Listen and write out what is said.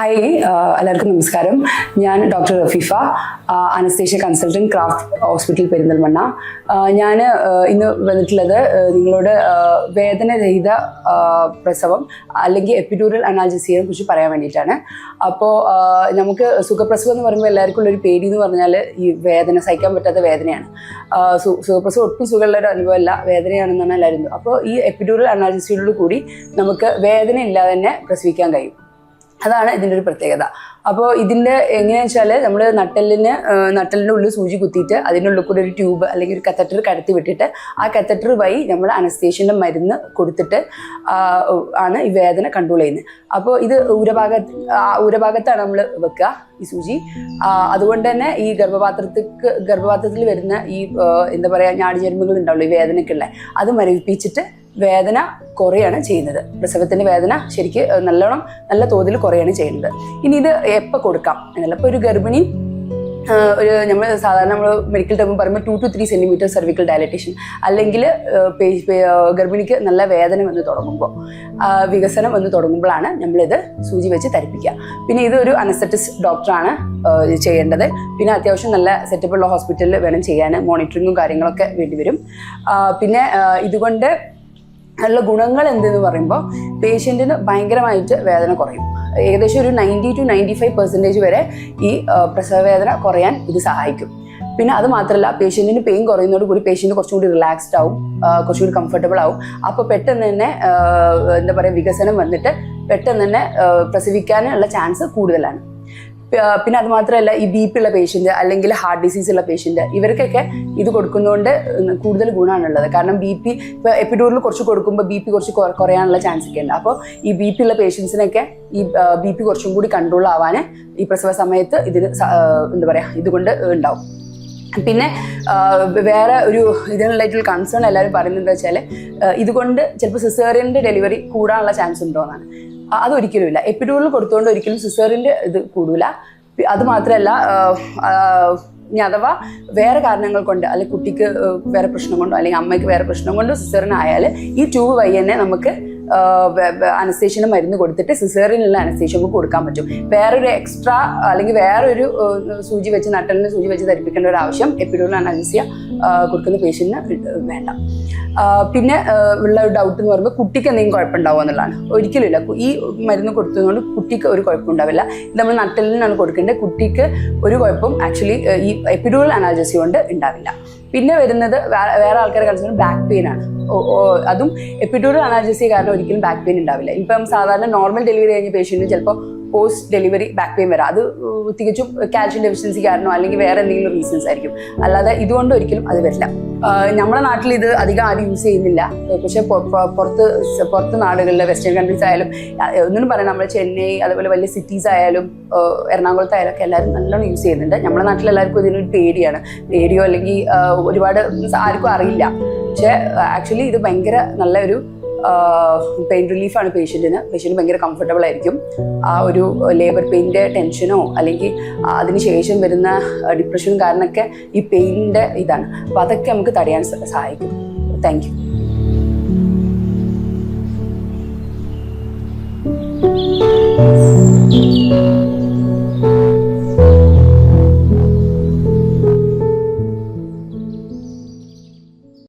Hi ആഹ് എല്ലാവർക്കും നമസ്കാരം. ഞാൻ doctor Rafeefa anaesthesia consultant craft hospital Perinthalmanna. ഞാൻ ഇന്ന് വന്നിട്ടുള്ളത് നിങ്ങളോട് വേദനരഹിത പ്രസവം അല്ലെങ്കിൽ എപ്പിഡൂറൽ അനാലിസിയെ കുറിച്ച് പറയാൻ വേണ്ടിയിട്ടാണ്. അപ്പോൾ നമുക്ക് സുഖപ്രസവം എന്ന് പറയുമ്പോൾ എല്ലാവർക്കും ഉള്ളൊരു പേടി എന്ന് പറഞ്ഞാൽ ഈ വേദന സഹിക്കാൻ പറ്റാത്ത വേദനയാണ്. സുഖപ്രസവം ഒട്ടും സുഖമുള്ള ഒരു അനുഭവമല്ല വേദനയാണെന്നാണ് എല്ലാവരും. അപ്പോൾ ഈ എപ്പിഡൂറൽ അനാൾജസിയോട് കൂടി നമുക്ക് വേദന ഇല്ലാതെ തന്നെ പ്രസവിക്കാൻ കഴിയും. അതാണ് ഇതിന്റെ ഒരു പ്രത്യേകത. അപ്പോൾ ഇതിന്റെ എങ്ങനെയാണെന്ന് വെച്ചാൽ നമ്മൾ നട്ടലിന് നട്ടലിന്റെ ഉള്ളിൽ സൂചി കുത്തിയിട്ട് അതിന്റെ ഉള്ളിൽ കൂടെ ഒരു ട്യൂബ് അല്ലെങ്കിൽ ഒരു കത്തറ്റർ കടത്തി വിട്ടിട്ട് ആ കത്തറ്റർ വഴി നമ്മൾ അനസ്തേഷ്യന്റെ മരുന്ന് കൊടുത്തിട്ട് ആണ് ഈ വേദന കൺട്രോൾ ചെയ്യുന്നത്. അപ്പോൾ ഇത് ആ ഉരഭാഗത്താണ് നമ്മൾ വെക്കുക ഈ സൂചി. അതുകൊണ്ട് തന്നെ ഈ ഗർഭപാത്രത്തിക്ക് ഗർഭപാത്രത്തിൽ വരുന്ന ഈ എന്താ പറയുക ഞാടിചരുമ്പുകൾ ഉണ്ടാവുള്ളൂ ഈ വേദനയ്ക്കുള്ള അത് മരവിപ്പിച്ചിട്ട് വേദന കുറയാണ് ചെയ്യുന്നത്. പ്രസവത്തിന്റെ വേദന ശരിക്ക് നല്ലോണം നല്ല തോതിൽ കുറയാണ് ചെയ്യുന്നത്. ഇനി ഇത് എപ്പോൾ കൊടുക്കാം? എന്നല്ല ഒരു ഗർഭിണി ഒരു നമ്മൾ സാധാരണ നമ്മൾ മെഡിക്കൽ ടേം പറയുമ്പോൾ two to three centimetre cervical dilatation അല്ലെങ്കിൽ ഗർഭിണിക്ക് നല്ല വേദന വന്ന് തുടങ്ങുമ്പോൾ വികസനം വന്ന് തുടങ്ങുമ്പോഴാണ് നമ്മളിത് സൂചി വെച്ച് തരിപ്പിക്കുക പിന്നെ ഇത് ഒരു അനസെറ്റിസ് ഡോക്ടറാണ് ചെയ്യേണ്ടത്. പിന്നെ അത്യാവശ്യം നല്ല സെറ്റപ്പുള്ള ഹോസ്പിറ്റലിൽ വേണം ചെയ്യാൻ മോണിറ്ററിങ്ങും കാര്യങ്ങളൊക്കെ വേണ്ടി വരും. പിന്നെ ഇതുകൊണ്ട് ഉള്ള ഗുണങ്ങൾ എന്തെന്ന് പറയുമ്പോൾ പേഷ്യന്റിന് ഭയങ്കരമായിട്ട് വേദന കുറയും. ഏകദേശം ഒരു ninety to ninety five percentage വരെ ഈ പ്രസവ വേദന കുറയാൻ ഇത് സഹായിക്കും. പിന്നെ അത് മാത്രമല്ല പേഷ്യന്റിന് പെയിൻ കുറയുന്നതോട് കൂടി പേഷ്യന്റ് കുറച്ചും കൂടി റിലാക്സ്ഡ് ആവും കുറച്ചും കൂടി കംഫർട്ടബിൾ ആവും. അപ്പോൾ പെട്ടെന്ന് തന്നെ എന്താ പറയുക വികസനം വന്നിട്ട് പെട്ടെന്ന് തന്നെ പ്രസവിക്കാനുള്ള ചാൻസ് കൂടുതലാണ്. പിന്നെ അത് മാത്രമല്ല ഈ ബി പി ഉള്ള പേഷ്യന്റ് അല്ലെങ്കിൽ ഹാർട്ട് ഡിസീസ് ഉള്ള പേഷ്യന്റ് ഇവർക്കൊക്കെ ഇത് കൊടുക്കുന്നതുകൊണ്ട് കൂടുതൽ ഗുണമാണുള്ളത് കാരണം ബി പി ഇപ്പോൾ എപ്പിഡൂറിൽ കുറച്ച് കൊടുക്കുമ്പോൾ ബി പി കുറച്ച് കുറയാനുള്ള ചാൻസ് ഒക്കെ ഉണ്ട്. അപ്പോൾ ഈ ബി പി ഉള്ള പേഷ്യൻസിനൊക്കെ ഈ ബി പി കുറച്ചും കൂടി കൺട്രോൾ ആവാൻ ഈ പ്രസവ സമയത്ത് ഇതിന് എന്താ പറയുക ഇതുകൊണ്ട് ഉണ്ടാവും. പിന്നെ വേറെ ഒരു ഇതിനുള്ളായിട്ടുള്ള കൺസേൺ എല്ലാവരും പറയുന്നത് വെച്ചാൽ ഇതുകൊണ്ട് ചിലപ്പോൾ സിസേറിയന്റെ ഡെലിവറി കൂടാനുള്ള ചാൻസ് ഉണ്ടോ എന്നാണ് അതൊരിക്കലും ഇല്ല എപ്പിഡൂറിൽ കൊടുത്തുകൊണ്ട് ഒരിക്കലും സിസേറിന്റെ ഇത് കൂടൂല. അത് മാത്രമല്ല ഇനി അഥവാ വേറെ കാരണങ്ങൾ കൊണ്ട് അല്ലെങ്കിൽ കുട്ടിക്ക് വേറെ പ്രശ്നം കൊണ്ടോ അല്ലെങ്കിൽ അമ്മയ്ക്ക് വേറെ പ്രശ്നം കൊണ്ടോ സിസേറിനായാൽ ഈ ട്യൂബ് വഴി തന്നെ നമുക്ക് അനസ്തേഷ്യന് മരുന്ന് കൊടുത്തിട്ട് സിസേറിനുള്ള അനസ്തേഷ്യ കൊടുക്കാൻ പറ്റും. വേറൊരു എക്സ്ട്രാ അല്ലെങ്കിൽ വേറൊരു സൂചി വെച്ച് നട്ടലിന് സൂചി വെച്ച് ധരിപ്പിക്കേണ്ട ഒരു ആവശ്യം എപ്പിഡോൾ അനസ്തേഷ്യ കൊടുക്കുന്ന പേഷ്യന് വേണ്ട. പിന്നെ ഉള്ള ഒരു ഡൗട്ട് എന്ന് പറയുമ്പോൾ കുട്ടിക്ക് എന്തെങ്കിലും കുഴപ്പമുണ്ടാവുക എന്നുള്ളതാണ്. ഒരിക്കലുമില്ല. ഈ മരുന്ന് കൊടുത്തതുകൊണ്ട് കുട്ടിക്ക് ഒരു കുഴപ്പമുണ്ടാവില്ല. ഇത് നമ്മൾ നട്ടലിനാണ് കൊടുക്കേണ്ടത്. കുട്ടിക്ക് ഒരു കുഴപ്പം ആക്ച്വലി ഈ എപ്പിഡോൾ അനാലജസി കൊണ്ട് ഉണ്ടാവില്ല. പിന്നെ വരുന്നത് വേറെ ആൾക്കാരെ കളിച്ചു ബാക്ക് പെയിൻ ആണ്. അതും എപ്പിഡൂറൽ അനാലജസി കാരണം ഒരിക്കലും ബാക്ക് പെയിൻ ഉണ്ടാവില്ല. ഇപ്പം സാധാരണ നോർമൽ ഡെലിവറി കഴിഞ്ഞ പേഷ്യന്റിന് ചിലപ്പോൾ പോസ്റ്റ് ഡെലിവറി ബാക്ക് പെയിൻ വരാം. അത് തികച്ചും കാൽഷ്യം ഡെഫിഷ്യൻസി കാരണമോ അല്ലെങ്കിൽ വേറെ എന്തെങ്കിലും റീസൺസ് ആയിരിക്കും. അല്ലാതെ ഇതുകൊണ്ട് ഒരിക്കലും അത് വരില്ല. നമ്മുടെ നാട്ടിൽ ഇത് അധികം ആരും യൂസ് ചെയ്യുന്നില്ല. പക്ഷെ പുറത്ത് പുറത്ത് നാടുകളിലെ വെസ്റ്റേൺ കൺട്രീസ് ആയാലും ഒന്നും പറയാം നമ്മൾ ചെന്നൈ അതുപോലെ വലിയ സിറ്റീസ് ആയാലും എറണാകുളത്ത് ആയാലും ഒക്കെ എല്ലാവരും നല്ലോണം യൂസ് ചെയ്യുന്നുണ്ട്. നമ്മുടെ നാട്ടിൽ എല്ലാവർക്കും ഇതിനൊരു പേടിയാണ്. പേടിയോ അല്ലെങ്കിൽ ഒരുപാട് ആർക്കും അറിയില്ല. പക്ഷേ ആക്ച്വലി ഇത് ഭയങ്കര നല്ലൊരു പെയിൻ റിലീഫാണ് പേഷ്യന്റിന് പേഷ്യന്റ് ഭയങ്കര കംഫർട്ടബിൾ ആയിരിക്കും. ആ ഒരു ലേബർ പെയിന്റെ ടെൻഷനോ അല്ലെങ്കിൽ അതിനുശേഷം വരുന്ന ഡിപ്രഷനും കാരണമൊക്കെ ഈ പെയിനിന്റെ ഇതാണ്. അപ്പോൾ അതൊക്കെ നമുക്ക് തടയാൻ സഹായിക്കും. Thank you